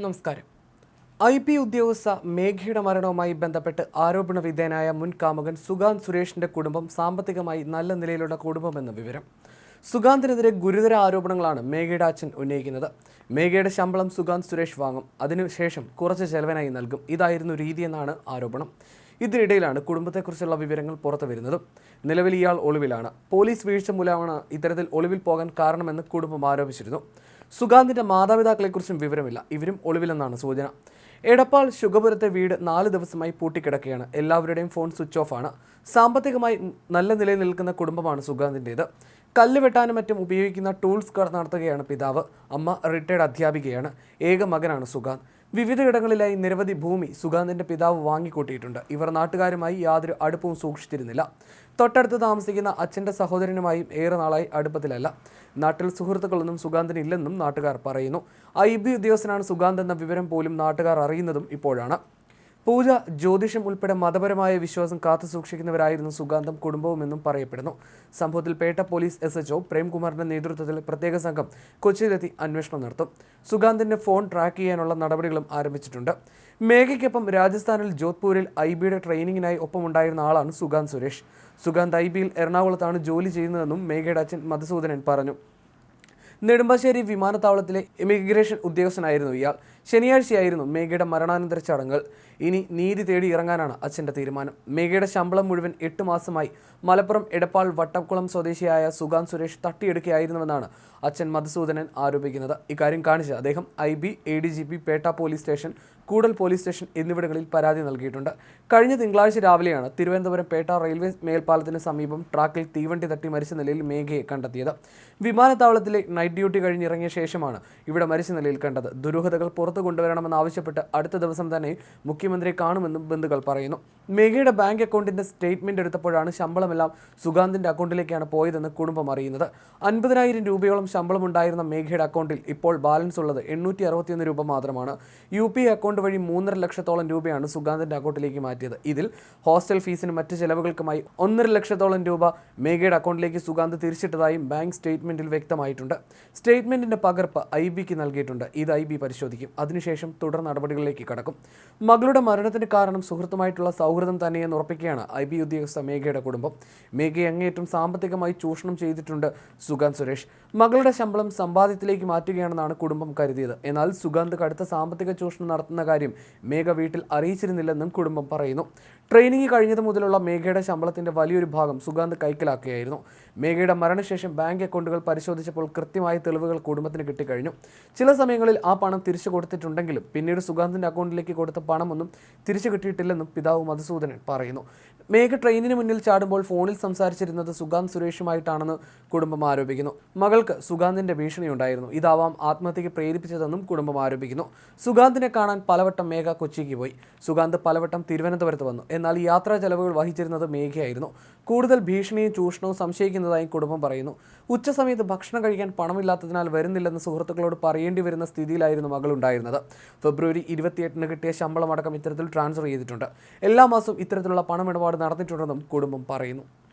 നമസ്കാരം. I P ഉദ്യോഗസ്ഥ മേഘയുടെ മരണവുമായി ബന്ധപ്പെട്ട് ആരോപണ വിധേയനായ മുൻ കാമുകൻ സുഗാന്ത് സുരേഷിന്റെ കുടുംബം സാമ്പത്തികമായി നല്ല നിലയിലുള്ള കുടുംബമെന്ന വിവരം. സുഗാന്തിനെതിരെ ഗുരുതര ആരോപണങ്ങളാണ് മേഘയുടെ അച്ഛൻ ഉന്നയിക്കുന്നത്. മേഘയുടെ ശമ്പളം സുഗാന്ത് സുരേഷ് വാങ്ങും. അതിനുശേഷം കുറച്ച് ചെലവനായി നൽകും. ഇതായിരുന്നു രീതിയെന്നാണ് ആരോപണം. ഇതിനിടയിലാണ് കുടുംബത്തെക്കുറിച്ചുള്ള വിവരങ്ങൾ പുറത്തു വരുന്നത്. നിലവിൽ ഇയാൾ ഒളിവിലാണ്. പോലീസ് വീഴ്ച മൂലമാണ് ഇത്തരത്തിൽ ഒളിവിൽ പോകാൻ കാരണമെന്ന് കുടുംബം ആരോപിച്ചിരുന്നു. സുഗാന്തിന്റെ മാതാപിതാക്കളെക്കുറിച്ചും വിവരമില്ല. ഇവരും ഒളിവിലെന്നാണ് സൂചന. എടപ്പാൾ ശുഗപുരത്തെ വീട് നാല് ദിവസമായി പൂട്ടിക്കിടക്കുകയാണ്. എല്ലാവരുടെയും ഫോൺ സ്വിച്ച് ഓഫ് ആണ്. സാമ്പത്തികമായി നല്ല നിലയിൽ നിൽക്കുന്ന കുടുംബമാണ് സുഗാന്തിന്റേത് കല്ല് വെട്ടാനും മറ്റും ഉപയോഗിക്കുന്ന ടൂൾസ് കട നടത്തുകയാണ് പിതാവ്. അമ്മ റിട്ടയർഡ് അധ്യാപികയാണ്. ഏക മകനാണ് സുഗാന്ത്. വിവിധയിടങ്ങളിലായി നിരവധി ഭൂമി സുഗാന്തിന്റെ പിതാവ് വാങ്ങിക്കൂട്ടിയിട്ടുണ്ട്. ഇവർ നാട്ടുകാരുമായി യാതൊരു അടുപ്പവും സൂക്ഷിച്ചിരുന്നില്ല. തൊട്ടടുത്ത് താമസിക്കുന്ന അച്ഛന്റെ സഹോദരനുമായും ഏറെ നാളായി അടുപ്പത്തിലല്ല. നാട്ടിൽ സുഹൃത്തുക്കളൊന്നും സുഗാന്തിന് ഇല്ലെന്നും നാട്ടുകാർ പറയുന്നു. ഐ ബി ഉദ്യോഗസ്ഥനാണ് സുഗാന്ത് എന്ന വിവരം പോലും നാട്ടുകാർ അറിയുന്നതും ഇപ്പോഴാണ്. പൂജ ജ്യോതിഷം ഉൾപ്പെടെ മതപരമായ വിശ്വാസം കാത്തു സൂക്ഷിക്കുന്നവരായിരുന്നു സുഗാന്തം കുടുംബവുമെന്നും പറയപ്പെടുന്നു. സംഭവത്തിൽ പേട്ട പോലീസ് എസ് എച്ച്ഒ പ്രേംകുമാറിന്റെ നേതൃത്വത്തിൽ പ്രത്യേക സംഘം കൊച്ചിയിലെത്തി അന്വേഷണം നടത്തും. സുഗാന്തിന്റെ ഫോൺ ട്രാക്ക് ചെയ്യാനുള്ള നടപടികളും ആരംഭിച്ചിട്ടുണ്ട്. മേഘയ്ക്കൊപ്പം രാജസ്ഥാനിൽ ജോധ്പൂരിൽ ഐ ബിയുടെ ട്രെയിനിങ്ങിനായി ഒപ്പമുണ്ടായിരുന്ന ആളാണ് സുഗാന്ത് സുരേഷ്. സുഗാന്ത് ഐ ബിയിൽ എറണാകുളത്താണ് ജോലി ചെയ്യുന്നതെന്നും മേഘയുടെ അച്ഛൻ മധുസൂദനൻ പറഞ്ഞു. നെടുമ്പാശ്ശേരി വിമാനത്താവളത്തിലെ ഇമിഗ്രേഷൻ ഉദ്യോഗസ്ഥനായിരുന്നു ഇയാൾ. ശനിയാഴ്ചയായിരുന്നു മേഘയുടെ മരണാനന്തര ചടങ്ങുകൾ. ഇനി നീതി തേടി ഇറങ്ങാനാണ് അച്ഛന്റെ തീരുമാനം. മേഘയുടെ ശമ്പളം മുഴുവൻ എട്ട് മാസമായി മലപ്പുറം എടപ്പാൾ വട്ടക്കുളം സ്വദേശിയായ സുഗാൻ സുരേഷ് തട്ടിയെടുക്കുകയായിരുന്നുവെന്നാണ് അച്ഛൻ മധുസൂദനൻ ആരോപിക്കുന്നത്. ഇക്കാര്യം കാണിച്ച് അദ്ദേഹം I B A D G P Pettah police station Koodal police station എന്നിവിടങ്ങളിൽ പരാതി നൽകിയിട്ടുണ്ട്. കഴിഞ്ഞ തിങ്കളാഴ്ച രാവിലെയാണ് തിരുവനന്തപുരം പേട്ട റെയിൽവേ മേൽപ്പാലത്തിന് സമീപം ട്രാക്കിൽ തീവണ്ടി തട്ടി മരിച്ച നിലയിൽ മേഘയെ കണ്ടെത്തിയത്. വിമാനത്താവളത്തിലെ നൈറ്റ് ഡ്യൂട്ടി കഴിഞ്ഞിറങ്ങിയ ശേഷമാണ് ഇവിടെ മരിച്ച നിലയിൽ കണ്ടത്. ദുരൂഹതകൾ പുറത്തു കൊണ്ടുവരണമെന്നാവശ്യപ്പെട്ട് അടുത്ത ദിവസം തന്നെ മുഖ്യമന്ത്രി കാണുമെന്നും ബന്ധുക്കൾ പറയുന്നു. മേഘയുടെ ബാങ്ക് അക്കൗണ്ടിന്റെ സ്റ്റേറ്റ്മെന്റ് എടുത്തപ്പോഴാണ് ശമ്പളമെല്ലാം സുഗാന്തിന്റെ അക്കൗണ്ടിലേക്കാണ് പോയതെന്ന് കുടുംബം അറിയുന്നത്. അൻപതിനായിരം രൂപയോളം ശമ്പളം ഉണ്ടായിരുന്ന മേഘയുടെ അക്കൗണ്ടിൽ ഇപ്പോൾ ബാലൻസ് ഉള്ളത് എണ്ണൂറ്റി അറുപത്തിയൊന്ന് രൂപ മാത്രമാണ്. യു പി അക്കൗണ്ട് വഴി മൂന്നര ലക്ഷത്തോളം രൂപയാണ് സുഗാന്തിന്റെ അക്കൗണ്ടിലേക്ക് മാറ്റിയത്. ഇതിൽ ഹോസ്റ്റൽ ഫീസിനും മറ്റ് ചെലവുകൾക്കുമായി ഒന്നര ലക്ഷത്തോളം രൂപ മേഘയുടെ അക്കൗണ്ടിലേക്ക് സുഗാന്ത് തിരിച്ചിട്ടതായും ബാങ്ക് സ്റ്റേറ്റ്മെന്റിൽ വ്യക്തമായിട്ടുണ്ട്. സ്റ്റേറ്റ്മെന്റിന്റെ പകർപ്പ് ഐ ബിക്ക് നൽകിയിട്ടുണ്ട്. ഇത് ഐ ബി പരിശോധിക്കും. അതിനുശേഷം തുടർ നടപടികളിലേക്ക് കടക്കും. മകളുടെ മരണത്തിന് കാരണം സുഹൃത്തുമായിട്ടുള്ള സൗഹൃദം തന്നെയെന്ന് ഉറപ്പിക്കുകയാണ് ഐ ബി ഉദ്യോഗസ്ഥ മേഘയുടെ കുടുംബം. മേഘയെ അങ്ങേയറ്റം സാമ്പത്തികമായി ചൂഷണം ചെയ്തിട്ടുണ്ട് സുഗാന്ത് സുരേഷ്. മകളുടെ ശമ്പളം സമ്പാദ്യത്തിലേക്ക് മാറ്റുകയാണെന്നാണ് കുടുംബം കരുതിയത്. എന്നാൽ സുഗാന്ത് കടുത്ത സാമ്പത്തിക ചൂഷണം നടത്തുന്ന കാര്യം മേഘ വീട്ടിൽ അറിയിച്ചിരുന്നില്ലെന്നും കുടുംബം പറയുന്നു. ട്രെയിനിങ് കഴിഞ്ഞത് മുതലുള്ള മേഘയുടെ ശമ്പളത്തിന്റെ വലിയൊരു ഭാഗം സുഗാന്ത് കൈക്കലാക്കുകയായിരുന്നു. മേഘയുടെ മരണശേഷം ബാങ്ക് അക്കൗണ്ടുകൾ പരിശോധിച്ചപ്പോൾ കൃത്യമായ തെളിവുകൾ കുടുംബത്തിന് കിട്ടിക്കഴിഞ്ഞു. ചില സമയങ്ങളിൽ ആ പണം തിരിച്ചു കൊടുത്തിട്ടുണ്ടെങ്കിലും പിന്നീട് സുഗാന്തിന്റെ അക്കൗണ്ടിലേക്ക് കൊടുത്ത പണമൊന്നും തിരിച്ചു കിട്ടിയിട്ടില്ലെന്നും പിതാവ് മധുസൂദനൻ പറയുന്നു. മേഘ ട്രെയിനിന് മുന്നിൽ ചാടുമ്പോൾ ഫോണിൽ സംസാരിച്ചിരുന്നത് സുഗാന്ത് സുരേഷുമായിട്ടാണെന്ന് കുടുംബം ആരോപിക്കുന്നു. മകൾക്ക് സുഗാന്തിന്റെ ഭീഷണിയുണ്ടായിരുന്നു. ഇതാവാം ആത്മഹത്യയ്ക്ക് പ്രേരിപ്പിച്ചതെന്നും കുടുംബം ആരോപിക്കുന്നു. സുഗാന്തിനെ കാണാൻ പലവട്ടം മേഘ കൊച്ചിക്ക് പോയി. സുഗാന്ത് പലവട്ടം തിരുവനന്തപുരത്ത് വന്നു. എന്നാൽ യാത്രാ ചെലവുകൾ വഹിച്ചിരുന്നത് മേഘയായിരുന്നു. കൂടുതൽ ഭീഷണിയും ചൂഷണവും സംശയിക്കുന്നതായും കുടുംബം പറയുന്നു. ഉച്ചസമയത്ത് ഭക്ഷണം കഴിക്കാൻ പണമില്ലാത്തതിനാൽ വരുന്നില്ലെന്ന് സുഹൃത്തുക്കളോട് പറയേണ്ടി വരുന്ന സ്ഥിതിയിലായിരുന്നു മകൾ ഉണ്ടായിരുന്നത് ഫെബ്രുവരി ഇരുപത്തിയെട്ടിന് കിട്ടിയ ശമ്പളമടക്കം ഇത്തരത്തിൽ ട്രാൻസ്ഫർ ചെയ്തിട്ടുണ്ട്. എല്ലാ മാസവും ഇത്തരത്തിലുള്ള പണമിടപാട് നടന്നിട്ടുണ്ടെന്നും കുടുംബം പറയുന്നു